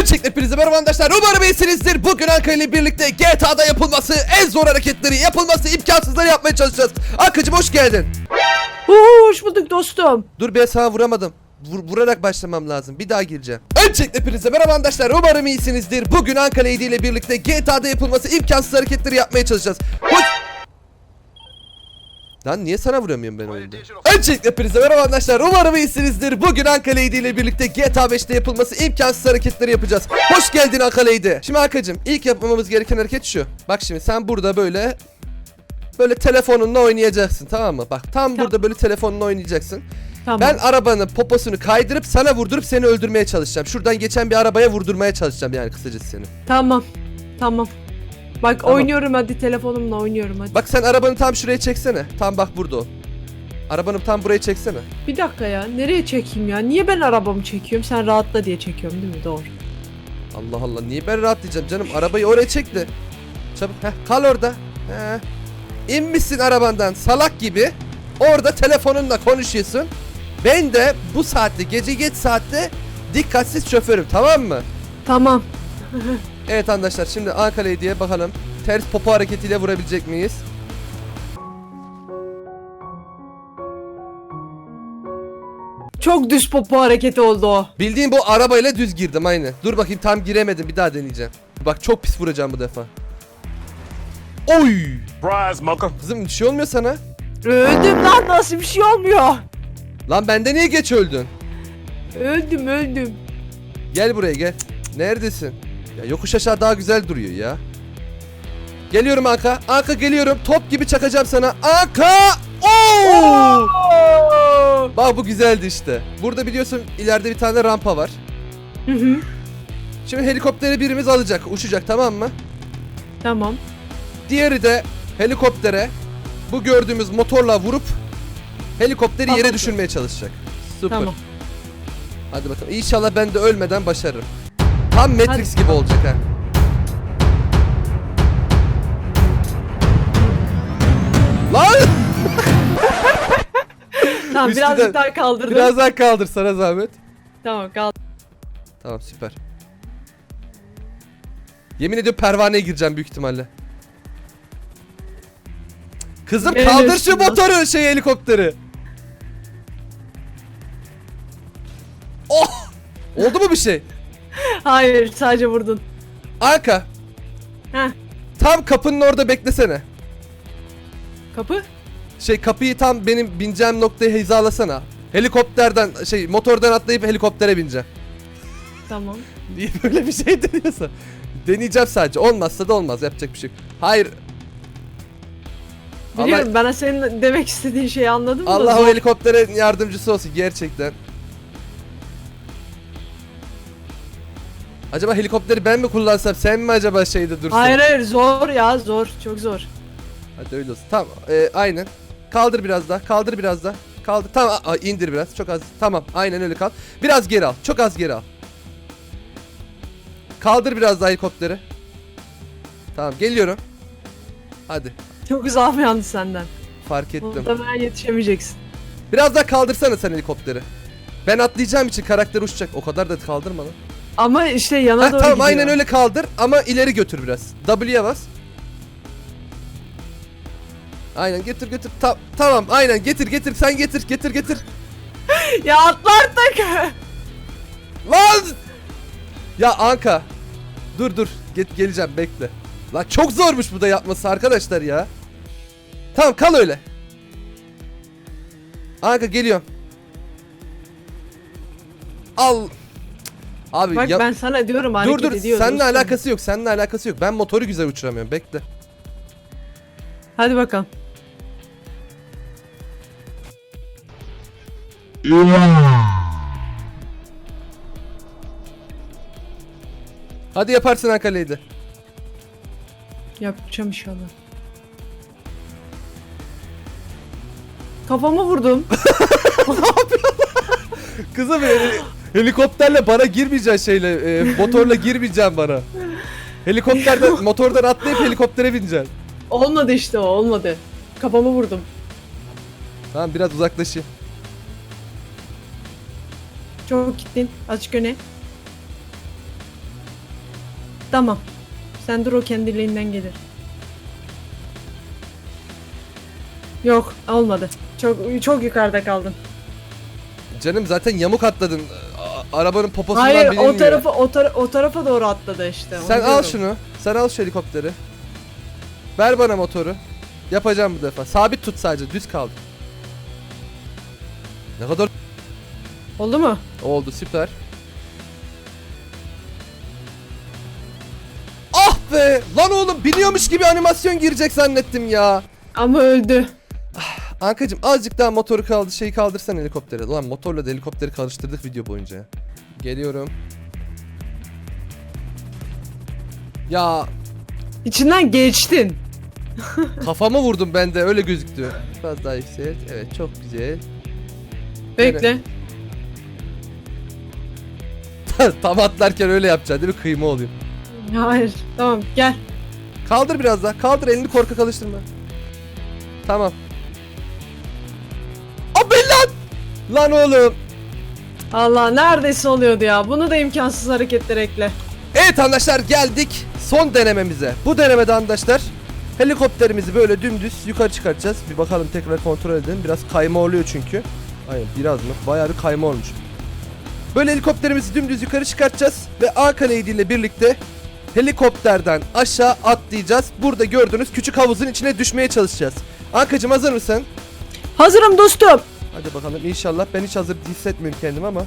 Öncelikle hepinize merhaba arkadaşlar. Umarım iyisinizdir. Bugün Anka ile birlikte GTA'da yapılması, en zor hareketleri, yapılması imkansızları yapmaya çalışacağız. Ankacım hoş geldin. Oo, hoş bulduk dostum. Dur ben sana vuramadım. Vur- vurarak başlamam lazım. Bir daha gireceğim. Öncelikle hepinize merhaba arkadaşlar. Umarım iyisinizdir. Bugün Anka Lady ile birlikte GTA'da yapılması imkansız hareketleri yapmaya çalışacağız. Hoş... Lan niye sana vuramıyorum ben oyunda? Öncelikle hepinize merhaba arkadaşlar. Umarım iyisinizdir. Bugün Anka Lady ile birlikte GTA 5'te yapılması imkansız hareketleri yapacağız. Hoş geldin Anka Lady. Şimdi Ankacım ilk yapmamız gereken hareket şu. Bak şimdi sen burada böyle böyle telefonunla oynayacaksın tamam mı? Bak tam burada böyle telefonunla oynayacaksın. Tamam. Ben arabanın poposunu kaydırıp sana vurdurup seni öldürmeye çalışacağım. Şuradan geçen bir arabaya vurdurmaya çalışacağım yani kısacası seni. Tamam. Tamam. Bak Tamam. oynuyorum hadi telefonumla oynuyorum hadi. Bak sen arabanı tam şuraya çeksene. Tam bak burada o. Arabanı tam buraya çeksene. Bir dakika ya nereye çekeyim ya? Niye ben arabamı çekiyorum? Sen rahatla diye çekiyorum değil mi? Doğru. Allah Allah niye ben rahatlayacağım canım arabayı oraya çekti. Çabuk heh, kal orada. Heh. İnmişsin arabandan salak gibi. Orada telefonunla konuşuyorsun. Ben de bu saatte gece geç saatte dikkatsiz şoförüm tamam mı? Tamam. Evet arkadaşlar şimdi Ankara diye bakalım. Ters popo hareketiyle vurabilecek miyiz? Çok düz popo hareketi oldu o. Bildiğin bu arabayla düz girdim aynı. Dur bakayım tam giremedim bir daha deneyeceğim. Bak çok pis vuracağım bu defa. Oy! Surprise, mother. Kızım bir şey olmuyor sana. Öldüm lan nasıl bir şey olmuyor. Lan bende niye geç öldün? Öldüm öldüm. Gel buraya gel. Neredesin? Ya yokuş aşağı daha güzel duruyor ya. Geliyorum Anka. Anka geliyorum. Top gibi çakacağım sana. Anka! Oo! Bak bu güzeldi işte. Burada biliyorsun ileride bir tane rampa var. Hı hı. Şimdi helikopteri birimiz alacak, uçacak tamam mı? Tamam. Diğeri de helikoptere bu gördüğümüz motorla vurup helikopteri yere Tamam. düşürmeye çalışacak. Süper. Tamam. Hadi bakalım. İnşallah ben de ölmeden başarırım. Tam Matrix gibi olacak ha. Lan! Tamam birazcık daha kaldırdım. Biraz daha kaldır sana zahmet. Tamam kaldır. Tamam süper. Yemin ediyorum pervaneye gireceğim büyük ihtimalle. Kızım Ne kaldır şu motoru şey helikopteri. Oh! Oldu mu bir şey? Hayır sadece vurdun. Anka Heh. tam kapının orada beklesene. Kapı. Şey kapıyı tam benim bineceğim noktaya hizalasana. Helikopterden şey motordan atlayıp helikoptere bineceğim. Tamam. Niye böyle bir şey deniyorsa? Deneyeceğim sadece. Olmazsa da olmaz. Yapacak bir şey yok. Hayır. Biliyorum bana senin demek istediğin şeyi anladım da. Allah o helikoptere yardımcısı olsun gerçekten. Acaba helikopteri ben mi kullansam sen mi acaba şeyde dursan? Hayır hayır zor ya zor çok zor. Hadi öyle olsun. Tamam e, aynen. Kaldır biraz daha kaldır biraz daha. Kaldır tamam a, indir biraz çok az. Tamam aynen öyle kal. Biraz geri al çok az geri al. Kaldır biraz daha helikopteri. Tamam geliyorum. Hadi Çok uzağım yalnız senden. fark ettim. Muhtemelen yetişemeyeceksin. Biraz daha kaldırsana sen helikopteri. Ben atlayacağım için karakter uçacak. O kadar da kaldırma lan. Ama işte yana Heh, doğru tamam gidiyor. aynen öyle kaldır ama ileri götür biraz. W'ye bas. Aynen getir götür. Ta- tamam aynen getir getir sen getir getir getir. Ya atla artık. Lan! Ya Anka. Dur dur. Get geleceğim bekle. Lan çok zormuş bu da yapması arkadaşlar ya. Tamam kal öyle. Anka geliyorum. Al. Abi Bak ya- ben sana diyorum hareket dur dur ediyor. seninle alakası yok seninle alakası yok. Ben motoru güzel uçuramıyorum bekle. Hadi bakalım. Hadi yaparsın Lady. Yapacağım inşallah. Kafama vurdum. Kızım heli- helikopterle bana girmeyeceksin şeyle e, motorla girmeyeceksin bana. Helikopterden motordan atlayıp helikoptere bineceksin. olmadı işte o olmadı. Kafama vurdum. Tamam biraz uzaklaşayım. Çok gittin. Açık öne. tamam. Sen dur o kendiliğinden gelir. Yok olmadı. Çok çok yukarıda kaldın. Canım zaten yamuk atladın. Arabanın poposundan Hayır bilinmiyor. o tarafa o, tara- o tarafa doğru atladı işte. Sen al şunu. Sen al şu helikopteri. Ver bana motoru. Yapacağım bu defa. Sabit tut sadece. Düz kaldı. Ne kadar Oldu mu? oldu süper. Ah be! Lan oğlum biniyormuş gibi animasyon girecek zannettim ya. Ama öldü. Ankacım azıcık daha motoru kaldı şeyi kaldırsan helikopteri. Lan motorla da helikopteri karıştırdık video boyunca. Geliyorum. Ya İçinden geçtin. kafama vurdum ben de öyle gözüktü. Biraz daha yükselt. Evet çok güzel. Bekle. Tam atlarken öyle yapacaksın değil mi? Kıyma oluyor. Hayır. Tamam gel. Kaldır biraz daha. Kaldır elini korkak alıştırma. Tamam. Lan oğlum. Allah neredeyse oluyordu ya. Bunu da imkansız hareketler ekle. Evet arkadaşlar geldik son denememize. Bu denemede arkadaşlar helikopterimizi böyle dümdüz yukarı çıkartacağız. Bir bakalım tekrar kontrol edelim. Biraz kayma oluyor çünkü. Aynen biraz mı? Bayağı bir kayma olmuş. Böyle helikopterimizi dümdüz yukarı çıkartacağız ve A Lady ile birlikte helikopterden aşağı atlayacağız. Burada gördüğünüz küçük havuzun içine düşmeye çalışacağız. Ankacım hazır mısın? Hazırım dostum. Hadi bakalım inşallah. Ben hiç hazır hissetmiyorum kendimi ama.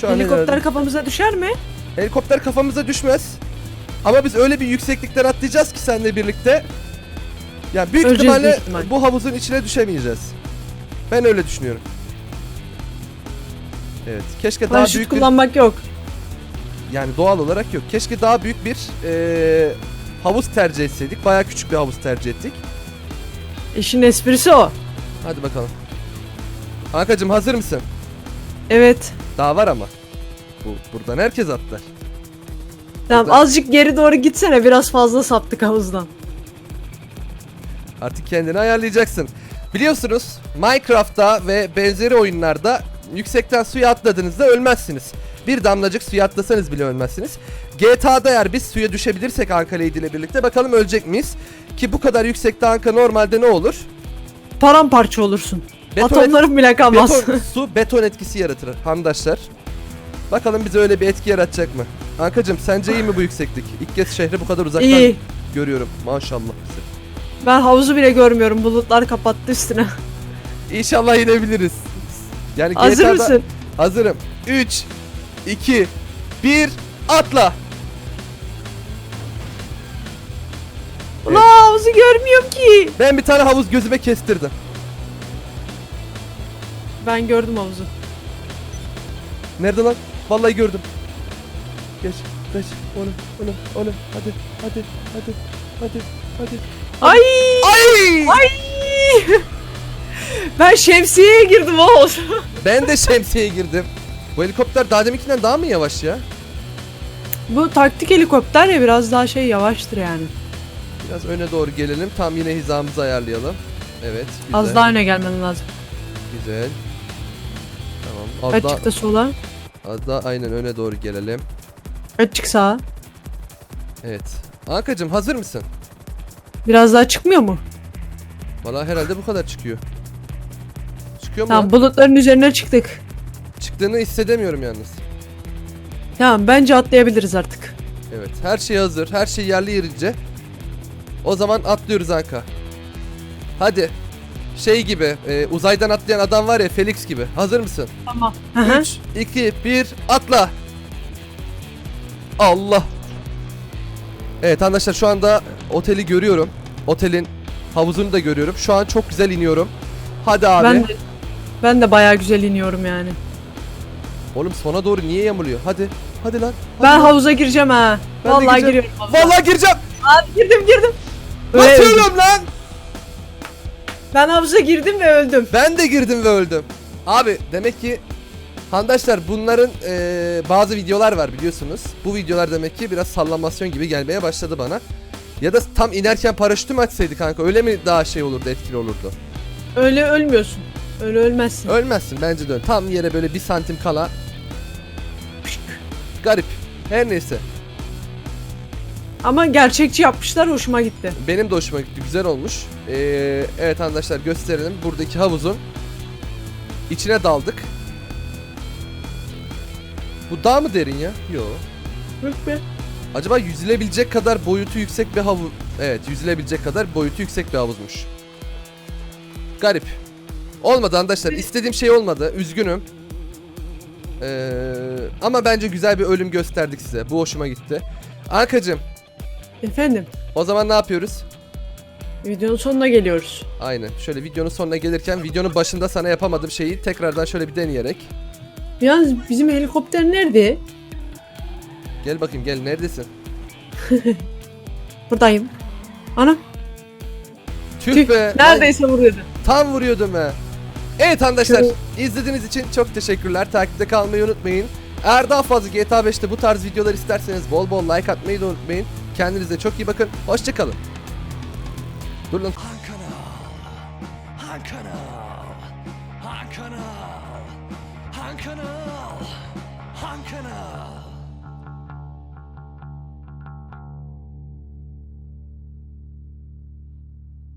Şu an Helikopter herhalde- kafamıza düşer mi? Helikopter kafamıza düşmez. Ama biz öyle bir yükseklikten atlayacağız ki seninle birlikte. Yani büyük Öleceğiz ihtimalle büyük ihtimal. bu havuzun içine düşemeyeceğiz. Ben öyle düşünüyorum. Evet. Keşke daha Paraşüt büyük bir kullanmak yok. yani doğal olarak yok. Keşke daha büyük bir eee, havuz tercih etseydik. Bayağı küçük bir havuz tercih ettik. İşin esprisi o. Hadi bakalım. Hankacığım hazır mısın? Evet. Daha var ama. Bu buradan herkes atlar. Tamam Burada- azıcık geri doğru gitsene biraz fazla saptık havuzdan. Artık kendini ayarlayacaksın. Biliyorsunuz Minecraft'ta ve benzeri oyunlarda yüksekten suya atladığınızda ölmezsiniz. Bir damlacık suya atlasanız bile ölmezsiniz. GTA'da eğer biz suya düşebilirsek Anka Lady ile birlikte bakalım ölecek miyiz? Ki bu kadar yüksekte Anka normalde ne olur? Paramparça olursun. Beton- Atomların bile kalmaz. Beton, su beton etkisi yaratır handaşlar. Bakalım bize öyle bir etki yaratacak mı? Ankacım sence iyi mi bu yükseklik? İlk kez şehri bu kadar uzaktan İyi. görüyorum. Maşallah bize. Ben havuzu bile görmüyorum. Bulutlar kapattı üstüne. İnşallah inebiliriz. Yani Hazır GTA'da mısın? Hazırım. 3 2 1 atla. Ulan havuzu görmüyorum ki. Ben bir tane havuz gözüme kestirdim. Ben gördüm havuzu. Nerede lan? Vallahi gördüm. Geç, geç. Onu, onu, onu. Hadi, hadi, hadi, hadi, hadi. Ay! Ay! Ay! ben şemsiyeye girdim Oğuz. Ben de şemsiyeye girdim. Bu helikopter daha deminkinden daha mı yavaş ya? Bu taktik helikopter ya biraz daha şey yavaştır yani. Biraz öne doğru gelelim. Tam yine hizamızı ayarlayalım. Evet, güzel. Az daha öne gelmen lazım. Güzel. Tamam. Az daha, Açıkta sola. az daha aynen öne doğru gelelim. Açık sağa. Evet. Ankacım hazır mısın? Biraz daha çıkmıyor mu? Valla herhalde bu kadar çıkıyor. Çıkıyor mu Tamam lan? bulutların üzerine çıktık. Çıktığını hissedemiyorum yalnız. Tamam bence atlayabiliriz artık. Evet her şey hazır. Her şey yerli yerince. O zaman atlıyoruz Anka. Hadi. Şey gibi e, uzaydan atlayan adam var ya Felix gibi. Hazır mısın? Tamam. Hı hı. 3, 2, 1 atla. Allah. Evet arkadaşlar şu anda oteli görüyorum. Otelin havuzunu da görüyorum. Şu an çok güzel iniyorum. Hadi abi. Ben de, ben de bayağı güzel iniyorum yani. Oğlum sona doğru niye yamuluyor? Hadi. Hadi lan. Hadi Ben lan. havuza gireceğim ha. Ben Vallahi gireceğim. giriyorum havuza. Vallahi gireceğim. Abi girdim girdim. Batıyorum lan. Ben havuza girdim ve öldüm. Ben de girdim ve öldüm. Abi demek ki Handaşlar bunların eee, bazı videolar var biliyorsunuz. Bu videolar demek ki biraz sallamasyon gibi gelmeye başladı bana. Ya da tam inerken paraşütü mü açsaydı kanka öyle mi daha şey olurdu etkili olurdu? Öyle ölmüyorsun. Öyle ölmezsin. Ölmezsin bence de. Tam yere böyle bir santim kala. Garip. Her neyse. Ama gerçekçi yapmışlar hoşuma gitti. Benim de hoşuma gitti. Güzel olmuş. Ee, evet arkadaşlar gösterelim. Buradaki havuzun içine daldık. Bu daha mı derin ya? Yok. Yok be. Acaba yüzülebilecek kadar boyutu yüksek bir havuz... Evet yüzülebilecek kadar boyutu yüksek bir havuzmuş. Garip. Olmadı arkadaşlar. İstediğim şey olmadı. Üzgünüm. Ee, ama bence güzel bir ölüm gösterdik size. Bu hoşuma gitti. Ankacım Efendim. o zaman ne yapıyoruz? Videonun sonuna geliyoruz. Aynen. Şöyle videonun sonuna gelirken videonun başında sana yapamadığım şeyi tekrardan şöyle bir deneyerek. Yalnız bizim helikopter nerede? Gel bakayım gel neredesin? Buradayım. Ana. Tüh, Tüh, be. neredeyse vuruyordu. Tam vuruyordum he. Evet arkadaşlar izlediğiniz için çok teşekkürler. Takipte kalmayı unutmayın. Eğer daha fazla GTA 5'te bu tarz videolar isterseniz bol bol like atmayı da unutmayın. Kendinize çok iyi bakın. Hoşçakalın. Dur lan. Hankana. Hankana. Hankana. Hankana.